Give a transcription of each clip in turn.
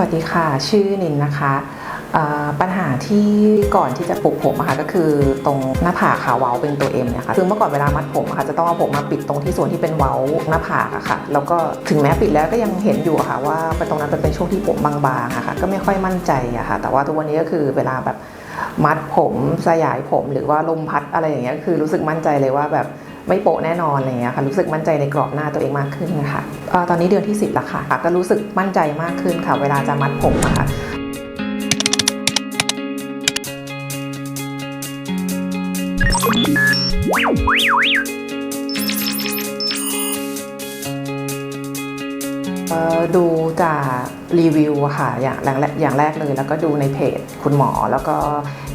วัสดีค่ะ ชื่อนินนะคะปัญหาที่ก่อนที่จะปลูกผมอะคะก็คือตรงหน้าผากค่ะเว้าเป็นตัวเอ็มเนี่ยค่ะคือเมื่อก่อนเวลามัดผมอะค่ะจะต้องเอาผมมาปิดตรงที่ส่วนที่เป็นเว้าหน้าผากอะค่ะ แล้วก็ถึงแม้ปิดแล้วก็ยังเห็นอยู่ค่ะ ว่าตรงนั้นเป็นช่วงที่ผมบางๆอะค่ะ ก็ไม่ค่อยมั่นใจอะค่ะ แต่ว่าทุกวันนี้ก็คือเวลาแบบมัดผมสยายผมหรือว่าลมพัดอะไรอย่างเงี้ยคือรู้สึกมั่นใจเลยว่าแบบ ไม่โปะแน่นอนอะไรเงี้ยค่ะรู้สึกมั่นใจในกรอบหน้าตัวเองมากขึ้นค่ะเอ่อตอนนี้เดือนที่ 10แล้วค่ะก็รู้สึกมั่นใจมากขึ้นค่ะ เวลาจะมัดผมอะค่ะดูจากรีวิวค่ะอย่างแรกอย่างแรกเลย แล้วก็ดูในเพจคุณหมอแล้วก็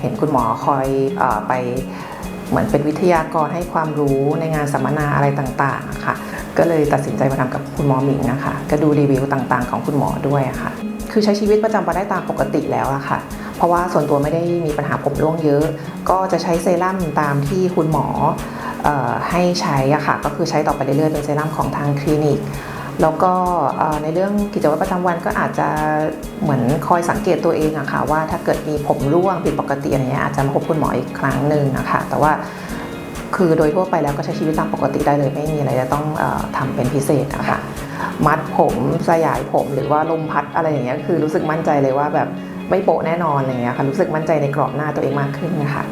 เห็นคุณหมอคอยอไป เหมือนเป็นวิทยากรให้ความรู้ในงานสัมมนาอะไรต่างๆอะค่ะก็เลยตัดสินใจมาทำกับคุณหมอหมิงนะคะก็ดูรีวิวต่างๆ ของคุณหมอด้วยอะค่ะ คือใช้ชีวิตประจำวันได้ตามปกติแล้วอะค่ะ เพราะว่าส่วนตัวไม่ได้มีปัญหาผมร่วงเยอะ ก็จะใช้เซรั่มตามที่คุณหมอเออให้ใช้อะค่ะก็คือใช้ต่อไปเรื่อยๆเป็นเซรั่มของทางคลินิก แล้วก็ในเรื่องกิจวัตรประจำวันก็อาจจะเหมือนคอยสังเกตตัวเองอะค่ะว่าถ้าเกิดมีผมร่วงผิดปกติอะไรเงี้ยอาจจะมาพบคุณหมออีกครั้งหนึ่งนะคะแต่ว่าคือโดยทั่วไปแล้วก็ใช้ชีวิตตามปกติได้เลย ไม่มีอะไรจะต้องออทำเป็นพิเศษนะคะมัดผมสยายผมหรือว่าลมพัดอะไรอย่างเงี้ยคือรู้สึกมั่นใจเลยว่าแบบไม่โปะแน่นอนอะไรเงี้ยค่ะรู้สึกมั่นใจในกรอบหน้าตัวเองมากขึ้นนะคะ